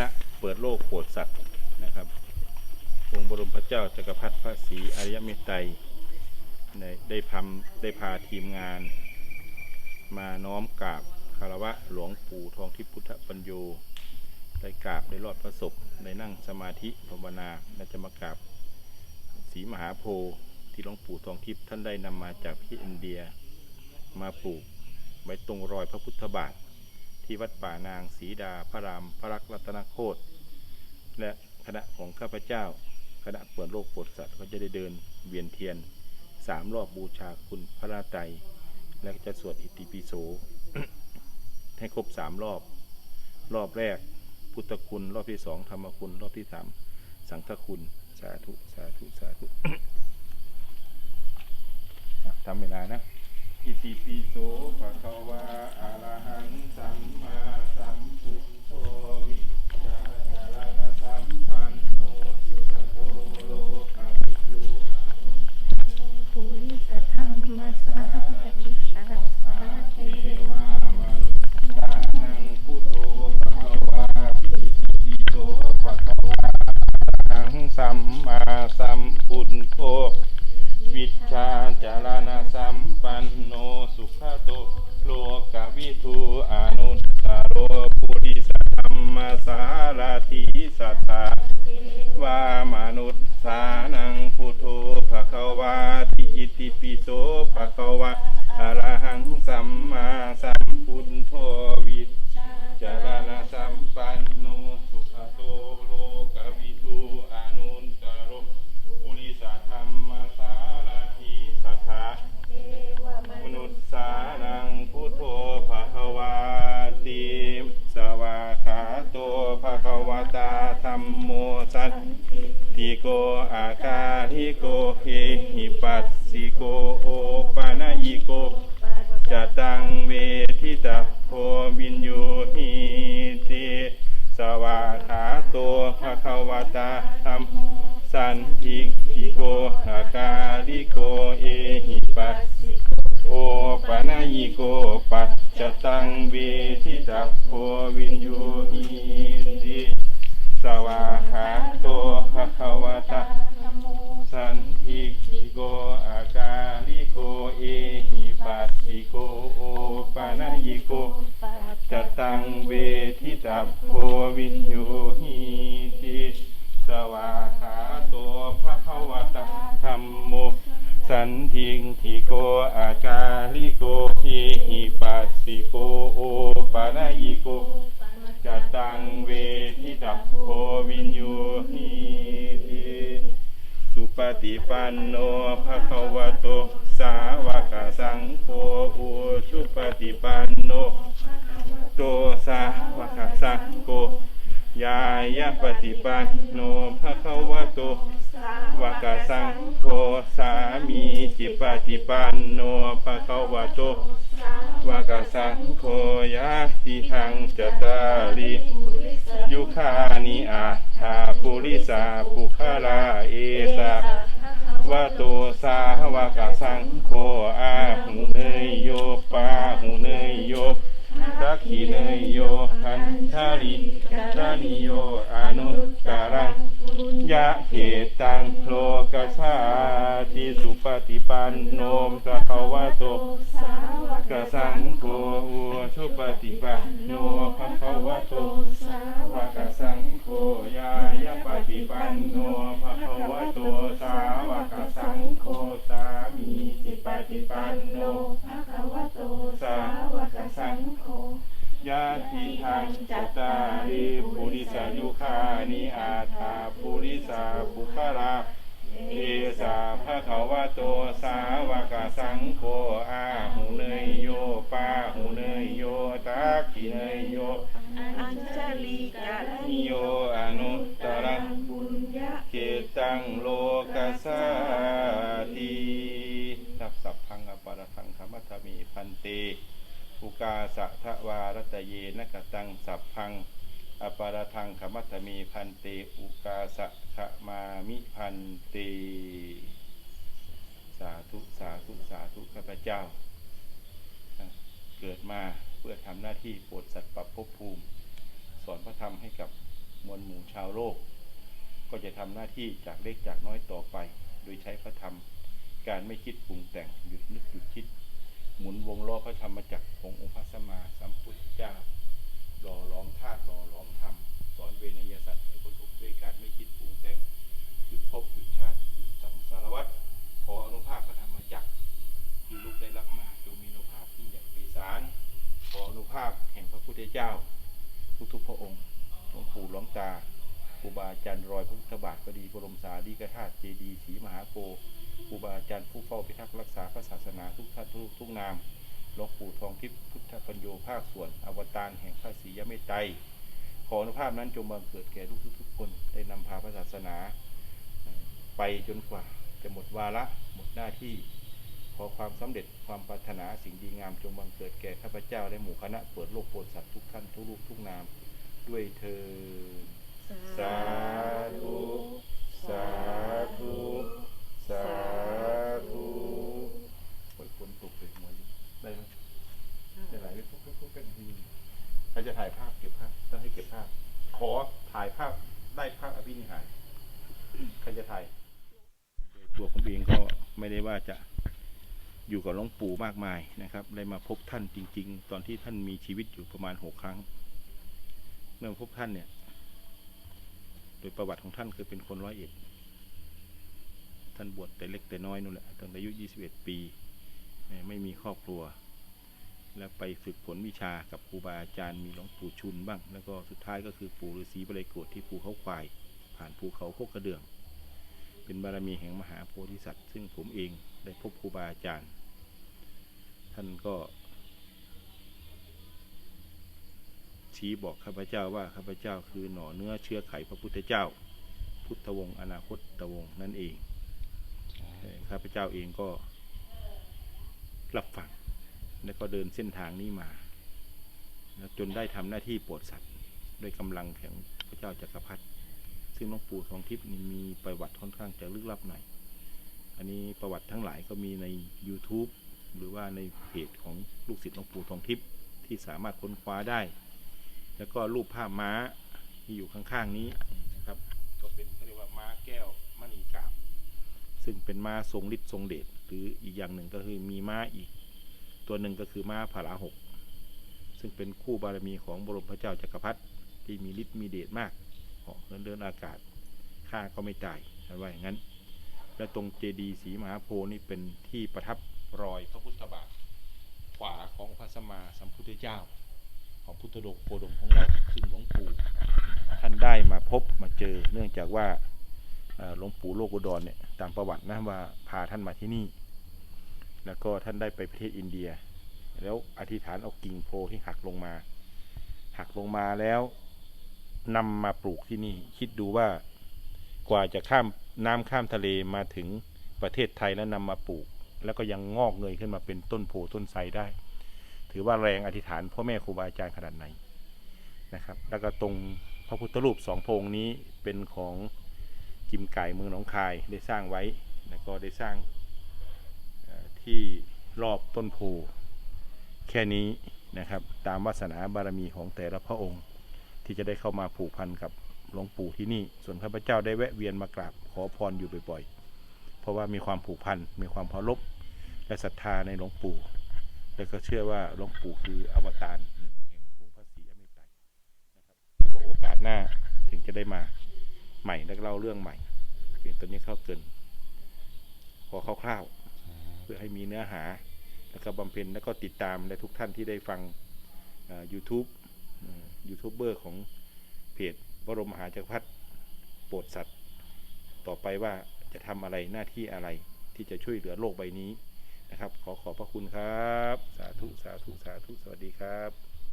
ณะเปิดโลกโปรดสัตว์นะครับ องค์บรมพระเจ้าจักรพรรดิพระศรีอริยเมตไตรได้ได้พำได้พาทีมงาน มาน้อมกราบคารวะหลวงปู่ทองทิพพุทธปัญโยได้กราบได้รอดพระศพได้นั่งสมาธิภาวนาและจะมากราบศรีมหาโพธิ์ที่หลวงปู่ทองทิพย์ท่านได้นำมาจากที่อินเดีย มาปลูกไว้ตรงรอยพระพุทธบาท ที่วัดป่านางศรีดาพระรามพระรักรัตนโคตรและคณะของข้าพเจ้า คณะเปิดโลกปรดสัตว์ก็จะได้เดินเวียนเทียนสามรอบบูชาคุณพระราตรัยและจะสวดอิติปิโสให้ครบสามรอบ รอบแรกพุทธคุณ รอบที่สองธรรมคุณ รอบที่สามสังฆคุณ สาธุ สาธุ สาธุทำเวลานะ อิติปิโสภะคะวะอะระหังสัมมาสัมพุทโธวิชชาจารณสัมปันโนสุขโตโลกวิทูอาหุ ปุริสธรรมสาธิสาสาเท เทวามนุษย์สานังพุทโธภะคะวะอิติปิโสภะคะวะอะระหังสัมมาสัมพุทโธ วิชชาจารณสัมปันโนสุขโตโลกวิทูอนุตตโรปุริสธรรมสาร ถิสัทธาวามนุษย์สานังพุทโธภะคะวา อากาลิโกเฮหิปัสสิโกโอปะนะยิโกจตังเวทิตาโพวินโยหิติสวาขาโตภะคะวตาธัมสันทิทิโกหากาลิโกเอหิปัสโอปะนะยิโกปัจจตังเวทิตาโพวินโยหิติสวา ยิโกโอปะนะยิโกจตังเวทิตาโพวินโยหิติสวาขาโตภะคะวตาธัมโมสันทิงทิโกอาจาลิโกหิหิปัสสิโกโอปะนะยิโกจตังเวทิตาโพวินโยหิติสุปฏิปันโนภะคะวะโตาวกสังโฆอุชุปฏิปันโนโตสาวกสังโฆยายะปฏิปันโนภะคะวะโตวกสังโฆสามีจิปฏิปันโนภะคะวะโตวกสังโฆยะติทังจตาริยุคานิอาถาปุริสาปุคาลาเอสา วะโตสาวกสังโฆอาหูเนยโยปาหูเนยโยสักขีเนยโยหันทาริกานิโยอนุตตรัง ยะเหตังโลกัสสาติสุปฏิปันโนมสะคะวะโตกสังโฆอุชุปฏิปันโนภะคะวะโตวะกสังโฆยายะปฏิปันโนภะคะวะโตสาวกสังโฆสามีจิปฏิปันโนภะคะวะโตสาวกสังโฆ ยาติทังจตาริปุริสายุคานิอาถาปุริสาปุคาราเอสาภะคะวะโตสาวกสังโฆอาหูเนยโยปาหูเนยโยตักขิเนยโย อัญชลีกาลิโยอนุตตรังบุญญาเกตังโลกัสสาติทับสัพพังอปารทังขมัทมีพันเต อุกาสะทะวารัตเยนกตังสั พังอปารทังขมัตมีพันเตอุกาสะขมามิพันเต สาธุสาธุสาธุข้าพเจ้า เกิดมาเพื่อทำหน้าที่โปรดสัตว์ปรับภพภูมิ สอนพระธรรมให้กับมวลหมู่ชาวโลก ก็จะทำหน้าที่จากเล็กจากน้อยต่อไป โดยใช้พระธรรม การไม่คิดปรุงแต่งหยุดนึกหยุดคิด หมุนวงล้อพระธรรมจักรขององค์พระสัมมาสัมพุทธเจ้า หล่อหลอมธาตุหล่อหลอมธรรมสอนเวนยสัตว์ให้พ้นทุกข์ด้วยการไม่คิดปรุงแต่งหยุดภพหยุดชาติหยุดสังสารวัฏขออนุภาพพระธรรมจักรที่ลูกได้รับมาจงมีอนุภาพที่ใหญ่ไพศาลขออนุภาพแห่งพระพุทธเจ้า ทุกๆพระองค์หลวงปู่หลวงตาครูบาอาจารย์รอยพระพุทธบาทก็ดีบรมสารีกธาตุเจดีย์ศรีมหาโพครูบาอาจารย์ผู้เฝ้าพิทักษ์รักษาพระศาสนาทุกท่านทุกทุกนาม หลวงปู่ทองทิพย์พุทธปัญโยภาคส่วน อวตารแห่งพระศรียเมตไตรขออนุภาพนั้นจงบังเกิดแก่ทุกทุกคนได้นำพาพระศาสนา ไปจนกว่าจะหมดวาระหมดหน้าที่ ขอความสำเร็จความปรารถนาสิ่งดีงามจงบังเกิดแก่ข้าพเจ้าและหมู่คณะเปิดโลกโปรดสัตว์ทุกท่านทุกรูปทุกนาม ด้วยเธอสาธุ สาธุ สาธุปล่อยฝนตกเลยหัวอยู่ได้ไหมได้ไหลไป ปุ๊บปุ๊บปุ๊บเป็นทีใครจะถ่ายภาพเก็บภาพต้องให้เก็บภาพ ขอถ่ายภาพได้ภาพอภินิหารใครจะถ่ายตัวผมเองก็ไม่ได้ว่าจะอยู่กับหลวงปู่มากมายนะครับ ได้มาพบท่านจริง ๆ ตอนที่ท่านมีชีวิตอยู่ประมาณหกครั้ง เมื่อพบท่านเนี่ย โดยประวัติของท่านคือเป็นคนร้อยเอ็ด ท่านบวชแต่เล็กแต่น้อยนู่นแหละตั้งแต่อายุ21ปีเอ่อไม่มีครอบครัว แล้วไปฝึกฝนวิชากับครูบาอาจารย์มีหลวงปู่ชุนบ้าง แล้วก็สุดท้ายก็คือปู่ฤาษีบริโกรที่ภูเขาควาย ผ่านภูเขาโคกกระเดื่อง เป็นบารมีแห่งมหาโพธิสัตว์ ซึ่งผมเองได้พบครูบาอาจารย์ ท่านก็ ชี้บอกข้าพเจ้าว่าข้าพเจ้าคือหน่อเนื้อเชื้อไขพระพุทธเจ้า พุทธวงศ์อนาคตตวงศ์นั่นเองข้าพเจ้าเองก็รับฟัง แล้วก็เดินเส้นทางนี้มาแล้วจนได้ทำหน้าที่โปรดสัตว์ด้วยกำลังแห่งพระเจ้าจักรพรรดิซึ่งหลวงปู่ทองทิพย์นี่มีประวัติค่อนข้างจะลึกลับหน่อย อันนี้ประวัติทั้งหลายก็มีใน YouTube หรือว่าในเพจของลูกศิษย์หลวงปู่ทองทิพย์ที่สามารถค้นคว้าได้ แล้วก็รูปภาพม้าที่อยู่ข้างๆนี้นะครับ ก็เป็นเขาเรียกว่าม้าแก้วมณีกาบ ซึ่งเป็นม้าทรงฤทธิ์ทรงเดชหรืออีกอย่างหนึ่งก็คือมีม้าอีก ตัวหนึ่งก็คือม้าผาลาหก ซึ่งเป็นคู่บารมีของบรมพระเจ้าจักรพรรดิที่มีฤทธิ์มีเดชมากเหาะเหินเดินอากาศข้าก็ไม่ตายท่านว่าอย่างนั้น และตรงเจดีย์ศรีมหาโพธิ์นี่เป็นที่ประทับรอยพระพุทธบาทขวาของพระสมมาสัมพุทธเจ้า ของพุทธดกโคดมของเราซึ่งหลวงปู่ท่านได้มาพบมาเจอ เนื่องจากว่าหลวงปู่โลกอุดรเนี่ยตามประวัตินะว่าพาท่านมาที่นี่ แล้วก็ท่านได้ไปประเทศอินเดีย แล้วอธิษฐานเอากิ่งโพที่หักลงมา หักลงมาแล้วนำมาปลูกที่นี่ คิดดูว่ากว่าจะข้ามน้ำข้ามทะเลมาถึงประเทศไทยแล้วนำมาปลูก แล้วก็ยังงอกเงยขึ้นมาเป็นต้นโพต้นไทรได้ ถือว่าแรงอธิษฐานพ่อแม่ครูบาอาจารย์ขนาดไหนนะครับ แล้วก็ตรงพระพุทธรูปสองพงนี้เป็นของกิมไก่เมืองหนองคายได้สร้างไว้ แล้วก็ได้สร้าง ที่รอบต้นโพแค่นี้นะครับ ตามวาสนาบารมีของแต่ละพระองค์ ที่จะได้เข้ามาผูกพันกับหลวงปู่ที่นี่ ส่วนข้าพเจ้าได้แวะเวียนมากราบขอพรอยู่บ่อยๆ เพราะว่ามีความผูกพัน มีความเคารพและศรัทธาในหลวงปู่ แล้วก็เชื่อว่าหลวงปู่คืออวตารหนึ่งแห่งองค์พระศรีอเมตไตรนะครับแล้วโอกาสหน้าถึงจะได้มาใหม่และเล่าเรื่องใหม่เพียงตอนนี้เข้าเกินขอคร่าวๆ เพื่อให้มีเนื้อหาแล้วก็บำเพ็ญแล้วก็ติดตามและทุกท่านที่ได้ฟังยูทูบยูทูบเบอร์ของเพจบรมมหาจักรพรรดิโปรดสัตว์ ต่อไปว่าจะทำอะไรหน้าที่อะไรที่จะช่วยเหลือโลกใบนี้นะครับ ขอขอบพระคุณครับ สาธุ สาธุ สาธุ สวัสดีครับ